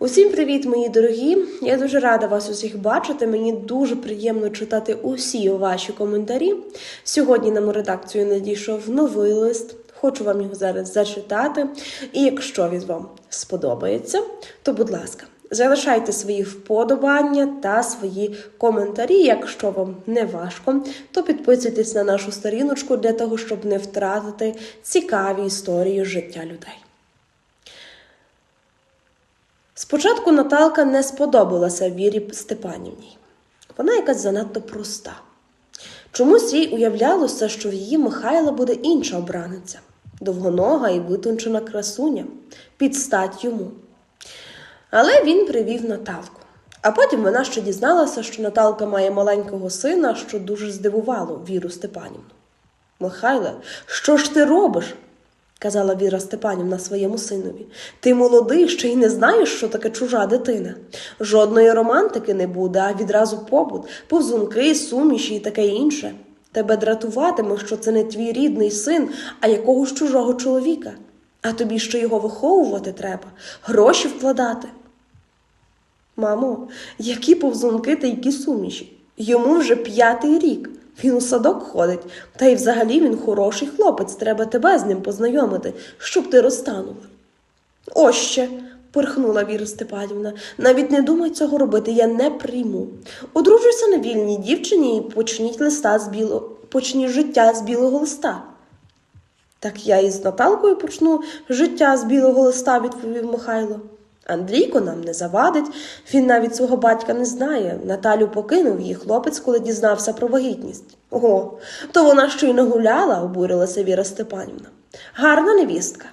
Усім привіт, мої дорогі! Я дуже рада вас усіх бачити. Мені дуже приємно читати усі ваші коментарі. Сьогодні нам у редакцію надійшов новий лист. Хочу вам його зараз зачитати. І якщо він вам сподобається, то будь ласка, залишайте свої вподобання та свої коментарі. Якщо вам не важко, то підписуйтесь на нашу сторіночку для того, щоб не втратити цікаві історії життя людей. Спочатку Наталка не сподобалася Вірі Степанівній. Вона якась занадто проста. Чомусь їй уявлялося, що в її Михайла буде інша обраниця довгонога і витончена красуня, під стать йому. Але він привів Наталку. А потім вона ще дізналася, що Наталка має маленького сина, що дуже здивувало Віру Степанівну. Михайле, що ж ти робиш? Казала Віра Степанівна своєму синові. Ти молодий, ще й не знаєш, що таке чужа дитина. Жодної романтики не буде, а відразу побут, повзунки, суміші і таке інше. Тебе дратуватиме, що це не твій рідний син, а якогось чужого чоловіка. А тобі ще його виховувати треба, гроші вкладати. Мамо, які повзунки та які суміші? Йому вже п'ятий рік. Він у садок ходить, та й взагалі він хороший хлопець, треба тебе з ним познайомити, щоб ти розтанула. Ось ще, порхнула Віра Степанівна, навіть не думай цього робити, я не прийму. Одружуйся на вільній дівчині і почніть листа з біло... почніть життя з білого листа. Так я із Наталкою почну життя з білого листа, відповів Михайло. Андрійко нам не завадить, він навіть свого батька не знає. Наталю покинув її хлопець, коли дізнався про вагітність. Ого, то вона ще й не гуляла, обурилася Віра Степанівна. Гарна невістка.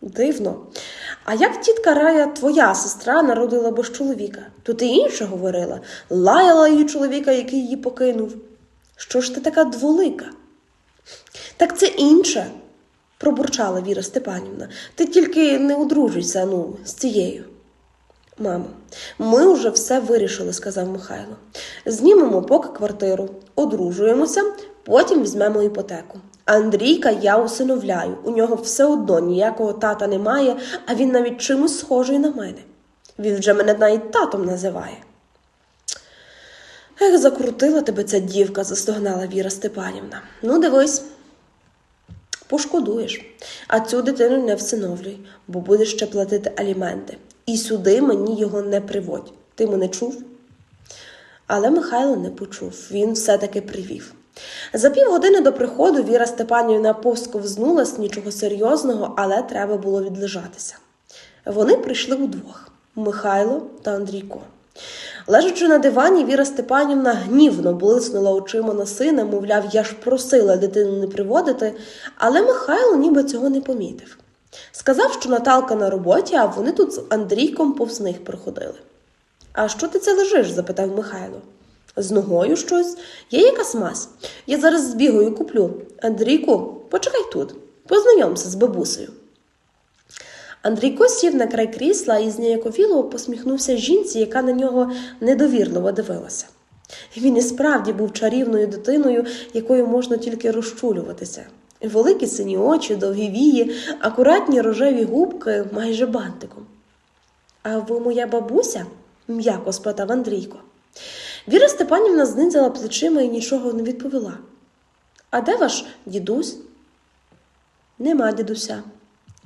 Дивно. А як тітка Рая, твоя сестра, народила без чоловіка? То ти інше говорила, лаяла її чоловіка, який її покинув. Що ж ти така дволика? Так це інше пробурчала Віра Степанівна. Ти тільки не одружуйся, ну, з цією. Мамо, ми вже все вирішили, сказав Михайло. Знімемо поки квартиру, одружуємося, потім візьмемо іпотеку. Андрійка я усиновляю. У нього все одно ніякого тата немає, а він навіть чимось схожий на мене. Він вже мене навіть татом називає. Ех, закрутила тебе ця дівка, застогнала Віра Степанівна. Ну, дивись. Пошкодуєш, а цю дитину не всиновлюй, бо будеш ще платити аліменти. І сюди мені його не приводь. Ти мене чув? Але Михайло не почув, він все-таки привів. За півгодини до приходу Віра Степанівна повсковзнула з нічого серйозного, але треба було відлежатися. Вони прийшли удвох Михайло та Андрійко. Лежачи на дивані, Віра Степанівна гнівно блиснула очима на сина, мовляв, я ж просила дитину не приводити, але Михайло ніби цього не помітив. Сказав, що Наталка на роботі, а вони тут з Андрійком повз них проходили. А що ти це лежиш? запитав Михайло. З ногою щось, є якась мазь. Я зараз збігаю куплю. Андрійку, почекай тут, познайомся з бабусею. Андрійко сів на край крісла і зніяковіло посміхнувся жінці, яка на нього недовірливо дивилася. Він і справді був чарівною дитиною, якою можна тільки розчулюватися. Великі сині очі, довгі вії, акуратні рожеві губки майже бантиком. А ви моя бабуся? м'яко спитав Андрійко. Віра Степанівна знизила плечима і нічого не відповіла. А де ваш дідусь? Нема дідуся.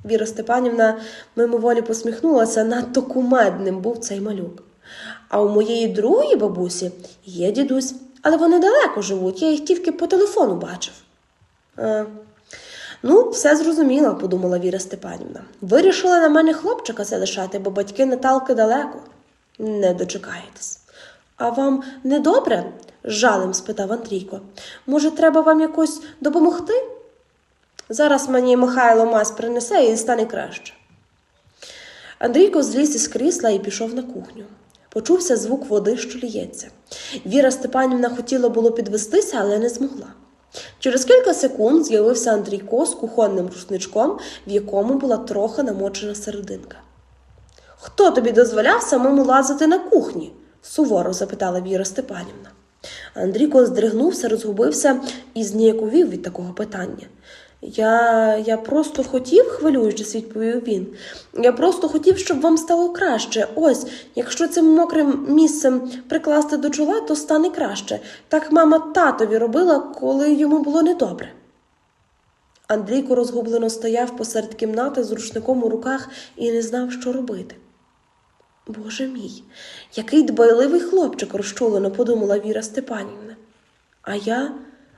Віра Степанівна мимоволі посміхнулася, надто кумедним був цей малюк. А у моєї другої бабусі є дідусь, але вони далеко живуть, я їх тільки по телефону бачив. А, ну, все зрозуміло, подумала Віра Степанівна. Вирішила на мене хлопчика залишати, бо батьки Наталки далеко. Не дочекаєтесь. А вам не добре? жалем спитав Андрійко. Може, треба вам якось допомогти? Зараз мені Михайло мазь принесе і стане краще. Андрійко зліз із крісла і пішов на кухню. Почувся звук води, що ліється. Віра Степанівна хотіла було підвестися, але не змогла. Через кілька секунд з'явився Андрійко з кухонним рушничком, в якому була трохи намочена серединка. Хто тобі дозволяв самому лазити на кухні? суворо запитала Віра Степанівна. Андрійко здригнувся, розгубився і зніяковів від такого питання. Я, я просто хотів, хвилюючись, відповів він. Я просто хотів, щоб вам стало краще. Ось, якщо цим мокрим місцем прикласти до чола, то стане краще. Так мама татові робила, коли йому було недобре. Андрійко розгублено стояв посеред кімнати з рушником у руках і не знав, що робити. Боже мій, який дбайливий хлопчик, розчулено подумала Віра Степанівна. А я,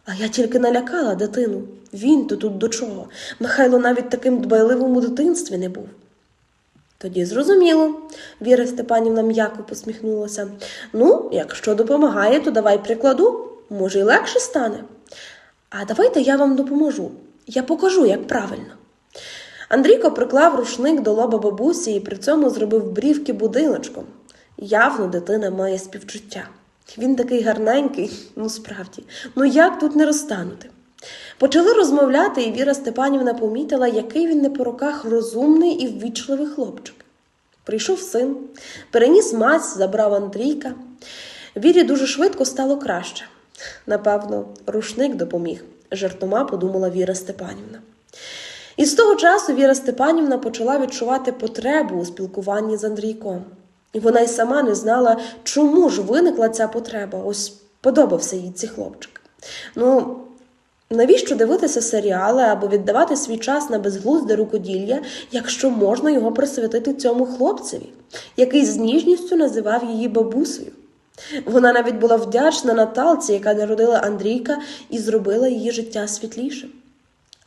а я тільки налякала дитину. Він то тут до чого? Михайло навіть таким дбайливим у дитинстві не був. Тоді зрозуміло, Віра Степанівна м'яко посміхнулася. Ну, якщо допомагає, то давай прикладу, може, й легше стане. А давайте я вам допоможу. Я покажу, як правильно. Андрійко приклав рушник до лоба бабусі і при цьому зробив брівки будиночком. Явно дитина має співчуття. Він такий гарненький, ну справді, ну як тут не розтанути? Почали розмовляти, і Віра Степанівна помітила, який він не по руках розумний і ввічливий хлопчик. Прийшов син, переніс мать, забрав Андрійка. Вірі дуже швидко стало краще. Напевно, рушник допоміг, жартома подумала Віра Степанівна. І з того часу Віра Степанівна почала відчувати потребу у спілкуванні з Андрійком. І вона й сама не знала, чому ж виникла ця потреба. Ось подобався їй цей хлопчик. Ну, навіщо дивитися серіали або віддавати свій час на безглузде рукоділля, якщо можна його присвятити цьому хлопцеві, який з ніжністю називав її бабусею? Вона навіть була вдячна Наталці, яка народила Андрійка і зробила її життя світлішим.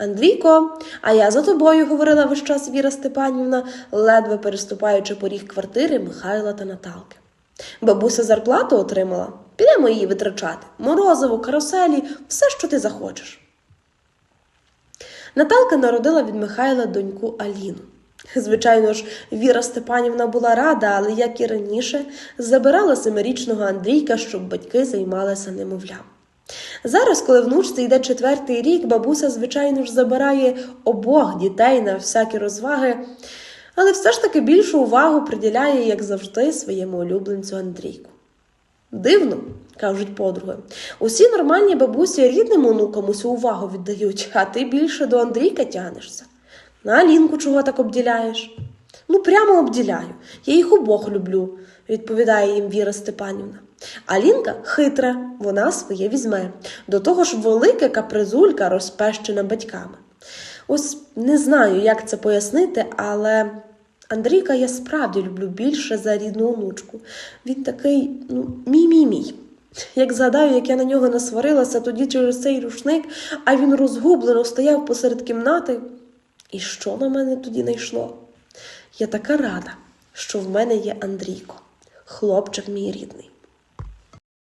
Андрійко, а я за тобою, говорила весь час Віра Степанівна, ледве переступаючи поріг квартири Михайла та Наталки. Бабуся зарплату отримала. Підемо її витрачати. Морозиво, каруселі, все, що ти захочеш. Наталка народила від Михайла доньку Аліну. Звичайно ж, Віра Степанівна була рада, але, як і раніше, забирала семирічного Андрійка, щоб батьки займалися немовлям. Зараз, коли внучці йде четвертий рік, бабуся, звичайно ж, забирає обох дітей на всякі розваги, але все ж таки більшу увагу приділяє, як завжди, своєму улюбленцю Андрійку. Дивно, кажуть подруги. Усі нормальні бабусі рідним онукам усю увагу віддають, а ти більше до Андрійка тянешся. На Алінку чого так обділяєш? Ну, прямо обділяю. Я їх обох люблю, відповідає їм Віра Степанівна. Алінка хитра, вона своє візьме. До того ж, велика капризулька розпещена батьками. Ось не знаю, як це пояснити, але Андрійка я справді люблю більше за рідну онучку. Він такий, ну, мій-мій-мій. Як згадаю, як я на нього насварилася тоді через цей рушник, а він розгублено стояв посеред кімнати. І що на мене тоді найшло? Я така рада, що в мене є Андрійко, хлопчик мій рідний.